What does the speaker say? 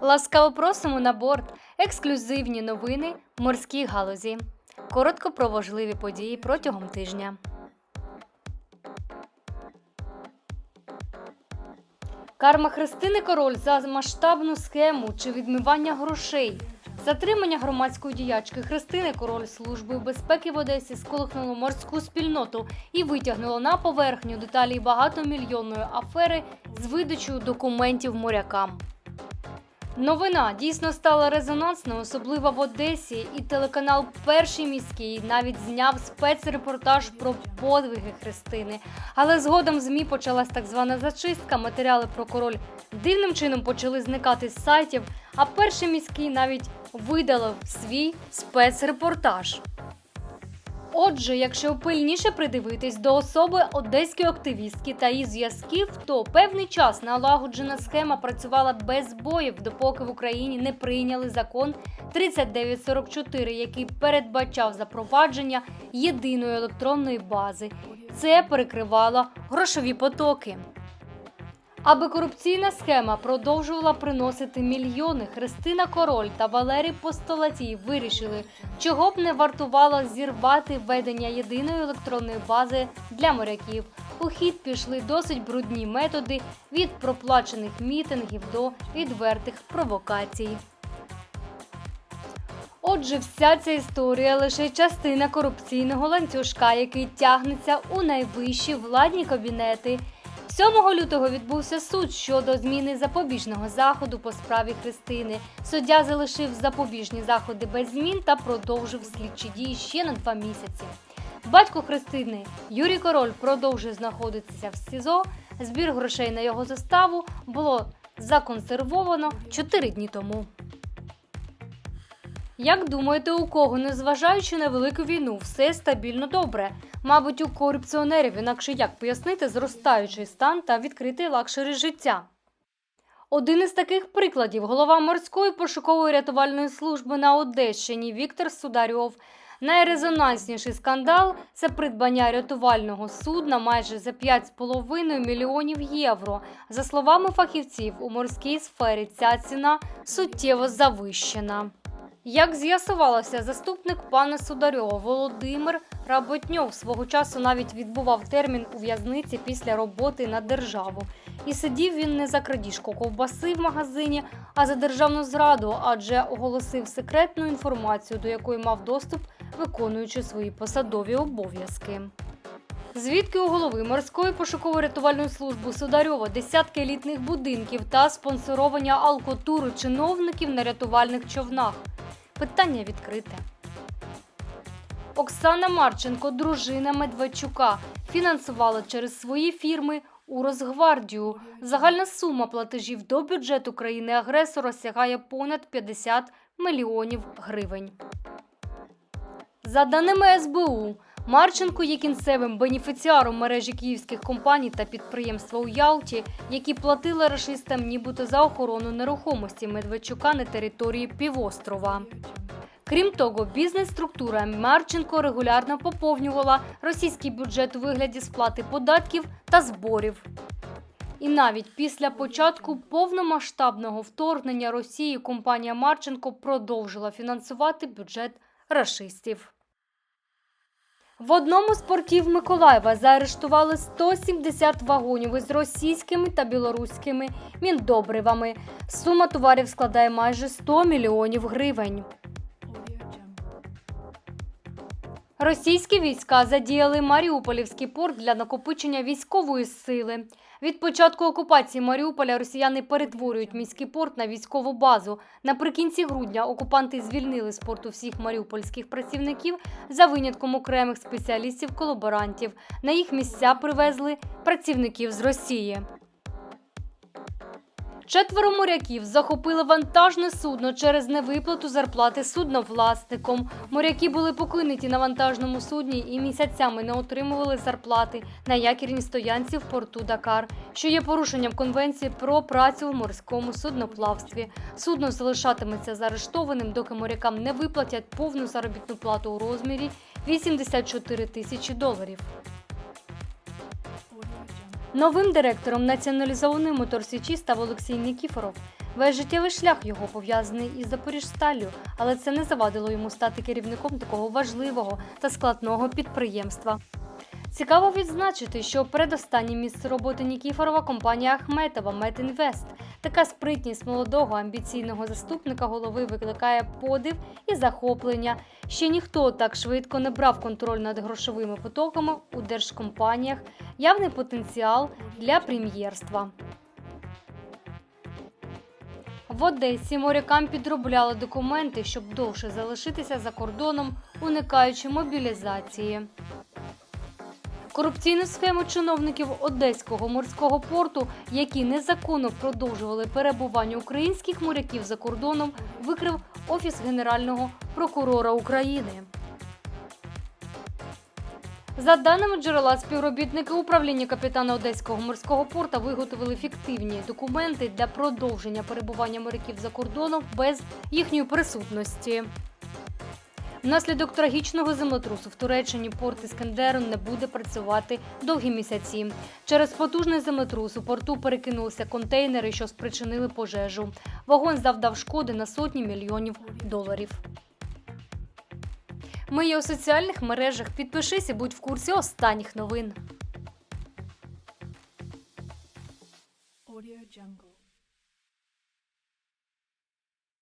Ласкаво просимо на борт. Ексклюзивні новини морській галузі. Коротко про важливі події протягом тижня. Карма Христини Король за масштабну схему чи відмивання грошей. Затримання громадської діячки Христини Король Службою безпеки в Одесі сколихнуло морську спільноту і витягнуло на поверхню деталі багатомільйонної афери з видачею документів морякам. Новина дійсно стала резонансною, особливо в Одесі, і телеканал Перший міський навіть зняв спецрепортаж про подвиги Христини. Але згодом ЗМІ почалась так звана зачистка. Матеріали про король дивним чином почали зникати з сайтів, а перший міський навіть видалив свій спецрепортаж. Отже, якщо пильніше придивитись до особи одеської активістки та її зв'язків, то певний час налагоджена схема працювала без боїв, допоки в Україні не прийняли закон 3944, який передбачав запровадження єдиної електронної бази. Це перекривало грошові потоки. Аби корупційна схема продовжувала приносити мільйони, Христина Король та Валерій Постолатій вирішили, чого б не вартувало зірвати введення єдиної електронної бази для моряків. У хід пішли досить брудні методи від проплачених мітингів до відвертих провокацій. Отже, вся ця історія лише частина корупційного ланцюжка, який тягнеться у найвищі владні кабінети. 7 лютого відбувся суд щодо зміни запобіжного заходу по справі Христини. Суддя залишив запобіжні заходи без змін та продовжив слідчі дії ще на два місяці. Батько Христини Юрій Король продовжує знаходитися в СІЗО. Збір грошей на його заставу було законсервовано 4 дні тому. Як думаєте, у кого, незважаючи на велику війну, все стабільно добре? Мабуть, у корупціонерів, інакше як пояснити зростаючий стан та відкритий лакшері життя. Один із таких прикладів голова морської пошукової рятувальної служби на Одещині Віктор Сударьов. Найрезонансніший скандал це придбання рятувального судна майже за 5,5 мільйонів євро. За словами фахівців, у морській сфері ця ціна суттєво завищена. Як з'ясувалося, заступник пана Сударьова Володимир Работньов свого часу навіть відбував термін у в'язниці після роботи на державу. І сидів він не за крадіжку ковбаси в магазині, а за державну зраду, адже оголосив секретну інформацію, до якої мав доступ, виконуючи свої посадові обов'язки. Звідки у голови морської пошуково-рятувальної служби Сударьова десятки елітних будинків та спонсорування алкотуру чиновників на рятувальних човнах? Питання відкрите. Оксана Марченко, дружина Медведчука, фінансувала через свої фірми у Росгвардію. Загальна сума платежів до бюджету країни-агресора сягає понад 50 мільйонів гривень. За даними СБУ, Марченко є кінцевим бенефіціаром мережі київських компаній та підприємства у Ялті, які платили рашистам нібито за охорону нерухомості Медведчука на території півострова. Крім того, бізнес-структура Марченко регулярно поповнювала російський бюджет у вигляді сплати податків та зборів. І навіть після початку повномасштабного вторгнення Росії компанія Марченко продовжила фінансувати бюджет рашистів. В одному з портів Миколаєва заарештували 170 вагонів із російськими та білоруськими міндобривами. Сума товарів складає майже 100 мільйонів гривень. Російські війська задіяли Маріуполівський порт для накопичення військової сили. Від початку окупації Маріуполя росіяни перетворюють міський порт на військову базу. Наприкінці грудня окупанти звільнили з порту всіх маріупольських працівників за винятком окремих спеціалістів-колаборантів. На їх місця привезли працівників з Росії. Четверо моряків захопили вантажне судно через невиплату зарплати судновласником. Моряки були покинуті на вантажному судні і місяцями не отримували зарплати на якірній стоянці в порту Дакар, що є порушенням конвенції про працю в морському судноплавстві. Судно залишатиметься заарештованим, доки морякам не виплатять повну заробітну плату у розмірі 84 тисячі доларів. Новим директором націоналізованої моторсічі став Олексій Нікіфоров. Весь життєвий шлях його пов'язаний із Запоріжсталлю, але це не завадило йому стати керівником такого важливого та складного підприємства. Цікаво відзначити, що передостаннє місце роботи Нікіфорова компанія Ахметова Метінвест. Така спритність молодого амбіційного заступника голови викликає подив і захоплення. Ще ніхто так швидко не брав контроль над грошовими потоками у держкомпаніях. Явний потенціал для прем'єрства. В Одесі морякам підробляли документи, щоб довше залишитися за кордоном, уникаючи мобілізації. Корупційну схему чиновників Одеського морського порту, які незаконно продовжували перебування українських моряків за кордоном, викрив Офіс Генерального прокурора України. За даними джерела, співробітники управління капітана Одеського морського порта виготовили фіктивні документи для продовження перебування моряків за кордоном без їхньої присутності. Внаслідок трагічного землетрусу в Туреччині порт Іскандеру не буде працювати довгі місяці. Через потужний землетрус у порту перекинулися контейнери, що спричинили пожежу. Вогонь завдав шкоди на сотні мільйонів доларів. Ми є у соціальних мережах. Підпишись і будь в курсі останніх новин. Audio Jungle.